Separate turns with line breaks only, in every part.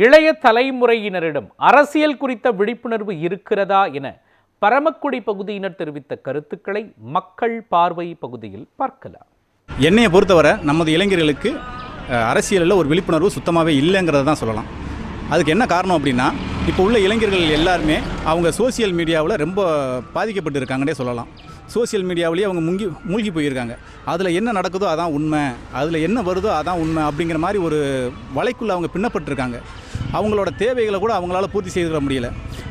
இளைய தலைமுறையினரிடம் அரசியல் குறித்த விழிப்புணர்வு இருக்கிறதா என பரமக்குடி பகுதியினர் தெரிவித்த கருத்துக்களை மக்கள் பார்வை பகுதியில் பார்க்கலாம்.
என்னையை பொறுத்தவரை நமது இளைஞர்களுக்கு அரசியலில் ஒரு விழிப்புணர்வு சுத்தமாகவே இல்லைங்கிறத தான் சொல்லலாம். அதுக்கு என்ன காரணம் அப்படின்னா இப்போ உள்ள இளைஞர்கள் எல்லாருமே அவங்க சோஷியல் மீடியாவில் ரொம்ப பாதிக்கப்பட்டு இருக்காங்கன்னே சொல்லலாம். சோஷியல் மீடியாவிலேயே அவங்க முங்கி மூழ்கி போயிருக்காங்க. அதில் என்ன நடக்குதோ அதான் உண்மை. அதில் என்ன வருதோ அதான் உண்மை அப்படிங்கிற மாதிரி ஒரு வலைக்குள்ளே அவங்க பின்னப்பட்டிருக்காங்க. அவங்களோட தேவைகளை கூட அவங்களால பூர்த்தி செய்துட முடியல.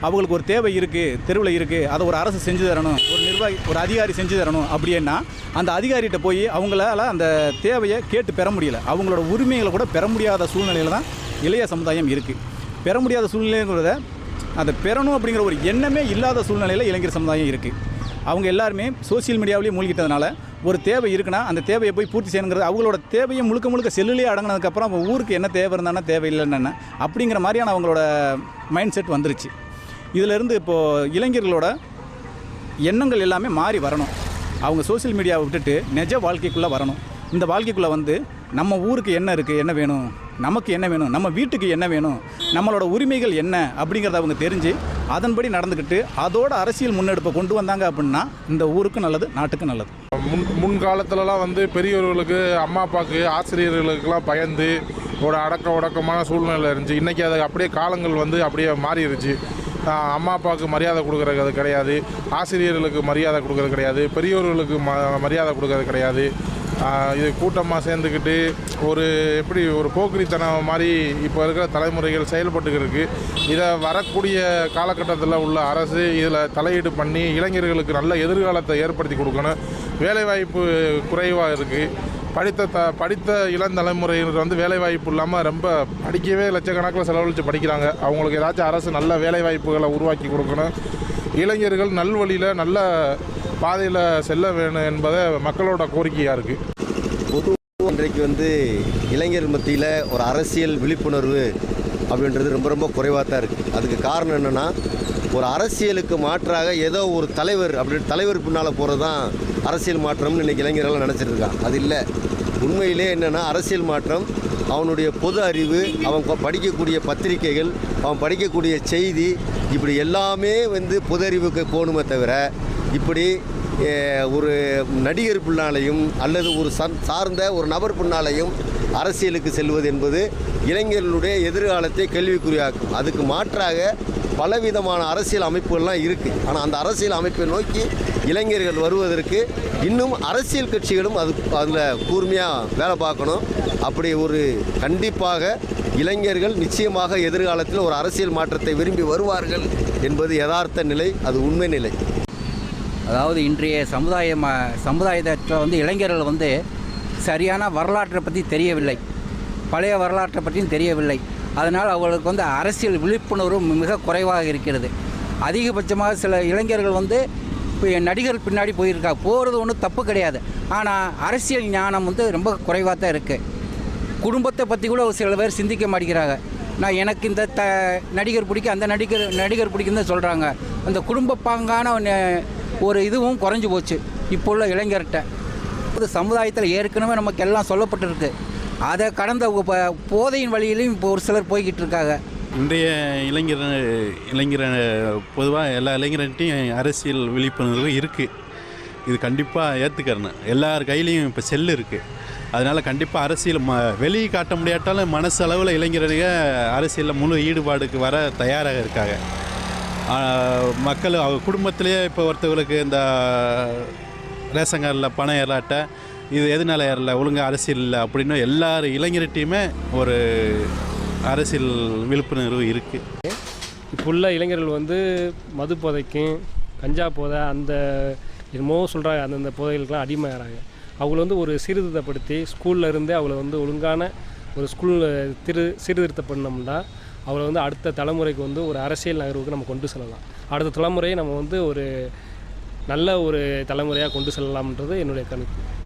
அவங்களுக்கு ஒரு தேவை இருக்குது தெருவில் இருக்குது அதை ஒரு அரசு செஞ்சு தரணும் ஒரு நிர்வாகி ஒரு அதிகாரி செஞ்சு தரணும் அப்படின்னா அந்த அதிகாரிகிட்ட போய் அவங்களால அந்த தேவையை கேட்டு பெற முடியல. அவங்களோட உரிமைகளை கூட பெற முடியாத சூழ்நிலையில் தான் இளைய சமுதாயம் இருக்குது பெற முடியாத சூழ்நிலைங்கிறத அதை பெறணும் அப்படிங்கிற ஒரு எண்ணமே இல்லாத சூழ்நிலையில் இளைஞர் சமுதாயம் இருக்குது அவங்க எல்லாருமே சோஷியல் மீடியாவிலேயே மூழ்கிட்டதுனால ஒரு தேவை இருக்குன்னா அந்த தேவையை போய் பூர்த்தி செய்யணுங்கிறது அவங்களோட தேவையை முழுக்க முழுக்க செல்லுலேயே அடங்கினதுக்கப்புறம் அவங்க ஊருக்கு என்ன தேவை இருந்தானா தேவையில்லைன்னு என்ன அப்படிங்கிற மாதிரியான அவங்களோட மைண்ட் செட் வந்துருச்சு. இதிலிருந்து இப்போது இளைஞர்களோட எண்ணங்கள் எல்லாமே மாறி வரணும். அவங்க சோஷியல் மீடியாவை விட்டுட்டு நிஜ வாழ்க்கைக்குள்ளே வரணும். இந்த வாழ்க்கைக்குள்ளே வந்து நம்ம ஊருக்கு என்ன இருக்குது என்ன வேணும் நமக்கு என்ன வேணும் நம்ம வீட்டுக்கு என்ன வேணும் நம்மளோட உரிமைகள் என்ன அப்படிங்கிறத அவங்க தெரிஞ்சு அதன்படி நடந்துக்கிட்டு அதோட அரசியல் முன்னெடுப்பை கொண்டு வந்தாங்க அப்படின்னா இந்த ஊருக்கு நல்லது நாட்டுக்கு நல்லது.
முன் முன்காலத்துலலாம் வந்து பெரியவர்களுக்கு அம்மா அப்பாவுக்கு ஆசிரியர்களுக்கெல்லாம் பயந்து ஒரு அடக்க ஒடக்கமான சூழ்நிலை இருந்துச்சு. இன்றைக்கி அது அப்படியே காலங்கள் வந்து அப்படியே மாறிடுச்சு அம்மா அப்பாவுக்கு மரியாதை கொடுக்குறது அது கிடையாது. ஆசிரியர்களுக்கு மரியாதை கொடுக்குறது கிடையாது. பெரியவர்களுக்கு ம மரியாதை கொடுக்கறது கிடையாது. இது கூட்டமாக சேர்ந்துக்கிட்டு ஒரு எப்படி ஒரு போக்கிரித்தனம் மாதிரி இப்போ இருக்கிற தலைமுறைகள் செயல்பட்டுக்கிட்டு இருக்குது இதை வரக்கூடிய காலகட்டத்தில் உள்ள அரசு இதில் தலையீடு பண்ணி இளைஞர்களுக்கு நல்ல எதிர்காலத்தை ஏற்படுத்தி கொடுக்கணும். வேலைவாய்ப்பு குறைவாக இருக்குது படித்த த படித்த இளந்தலைமுறையினர் வந்து வேலைவாய்ப்பு இல்லாமல் ரொம்ப படிக்கவே லட்சக்கணக்கில் செலவழித்து படிக்கிறாங்க. அவங்களுக்கு ஏதாச்சும் அரசு நல்ல வேலைவாய்ப்புகளை உருவாக்கி கொடுக்கணும். இளைஞர்கள் நல்வழியில் நல்ல பாதையில் செல்ல வேணும் என்பதை மக்களோட கோரிக்கையாக இருக்குது
பொது இன்றைக்கு வந்து இளைஞர் மத்தியில் ஒரு அரசியல் விழிப்புணர்வு அப்படின்றது ரொம்ப ரொம்ப குறைவாக தான் இருக்குது அதுக்கு காரணம் என்னென்னா ஒரு அரசியலுக்கு மாற்றாக ஏதோ ஒரு தலைவர் அப்படி தலைவர் பின்னால் போகிறது தான் அரசியல் மாற்றம்னு இன்றைக்கி இளைஞர்கள்லாம் நினச்சிட்டு இருக்கான் அது இல்லை. உண்மையிலே என்னென்னா அரசியல் மாற்றம் அவனுடைய பொது அறிவு அவன் படிக்கக்கூடிய பத்திரிகைகள் அவன் படிக்கக்கூடிய செய்தி இப்படி எல்லாமே வந்து பொது அறிவுக்கு போகணுமே தவிர இப்படி ஒரு நடிகர் பின்னாலையும் அல்லது ஒரு சன் சார்ந்த ஒரு நபர் பின்னாலையும் அரசியலுக்கு செல்வது என்பது இளைஞர்களுடைய எதிர்காலத்தை கேள்விக்குறியாக்கும். அதுக்கு மாற்றாக பலவிதமான அரசியல் அமைப்புகள்லாம் இருக்குது ஆனால் அந்த அரசியல் அமைப்பை நோக்கி இளைஞர்கள் வருவதற்கு இன்னும் அரசியல் கட்சிகளும் அது அதில் கூர்மையாக வேலை பார்க்கணும். அப்படி ஒரு கண்டிப்பாக இளைஞர்கள் நிச்சயமாக எதிர்காலத்தில் ஒரு அரசியல் மாற்றத்தை விரும்பி வருவார்கள் என்பது யதார்த்த நிலை அது உண்மை நிலை.
அதாவது இன்றைய சமுதாய சமுதாயத்தில் வந்து இளைஞர்கள் வந்து சரியான வரலாற்றை பற்றி தெரியவில்லை. பழைய வரலாற்றை பற்றியும் தெரியவில்லை. அதனால் அவர்களுக்கு வந்து அரசியல் விழிப்புணர்வு மிக குறைவாக இருக்கிறது. அதிகபட்சமாக சில இளைஞர்கள் வந்து இப்போ நடிகர் பின்னாடி போயிருக்கா போகிறது ஒன்றும் தப்பு கிடையாது. ஆனால் அரசியல் ஞானம் வந்து ரொம்ப குறைவாக தான் இருக்குது குடும்பத்தை பற்றி கூட ஒரு சில பேர் சிந்திக்க மாட்டேங்கிறாங்க. நான் எனக்கு இந்த த நடிகர் பிடிக்கும் அந்த நடிகர் நடிகர் பிடிக்குன்னு சொல்கிறாங்க அந்த குடும்ப பாங்கான ஒரு இதுவும் குறைஞ்சி போச்சு. இப்போ உள்ள இளைஞர்கிட்ட. இது சமுதாயத்தில் ஏற்கனவே நமக்கு எல்லாம் சொல்லப்பட்டிருக்கு. அதை கடந்த இப்போ போதையின் வழியிலையும் இப்போ ஒரு சிலர் போய்கிட்டு இருக்காங்க.
இன்றைய இளைஞர் இளைஞர் பொதுவாக எல்லா இளைஞர்கிட்டையும் அரசியல் விழிப்புணர்வு இருக்குது இது கண்டிப்பாக ஏற்றுக்கிறணும் எல்லார் கையிலையும் இப்போ செல்லு இருக்குது அதனால் கண்டிப்பாக அரசியல் ம வெளியே காட்ட முடியாட்டாலும் மனசளவில் அளவில் அரசியலில் முழு ஈடுபாடுக்கு வர தயாராக இருக்காங்க. மக்கள் அவங்க குடும்பத்திலேயே இப்போ ஒருத்தவங்களுக்கு இந்த ரேஷன் கார்டில் பணம் ஏறாட்ட இது எதனால ஏறல ஒழுங்காக அரசியல் இல்லை அப்படின்னு எல்லாரும் இளைஞர்கிட்டையுமே ஒரு அரசியல் விழிப்புணர்வு இருக்குது
இப்போ உள்ள இளைஞர்கள் வந்து மது போதைக்கும் கஞ்சா போதை அந்த என்னமோ சொல்கிறாங்க அந்தந்த போதைகளுக்கெல்லாம் அடிமையாகிறாங்க அவங்கள வந்து ஒரு சீர்திருத்தப்படுத்தி ஸ்கூல்ல இருந்தே அவங்கள வந்து ஒழுங்கான ஒரு ஸ்கூலில் திரு சீர்திருத்தம் பண்ணோம்னா அவரை வந்து அடுத்த தலைமுறைக்கு வந்து ஒரு அரசியல் நகர்வுக்கு நம்ம கொண்டு செல்லலாம். அடுத்த தலைமுறையை நம்ம வந்து ஒரு நல்ல ஒரு தலைமுறையாக கொண்டு செல்லலாம்ன்றது என்னுடைய கணிப்பு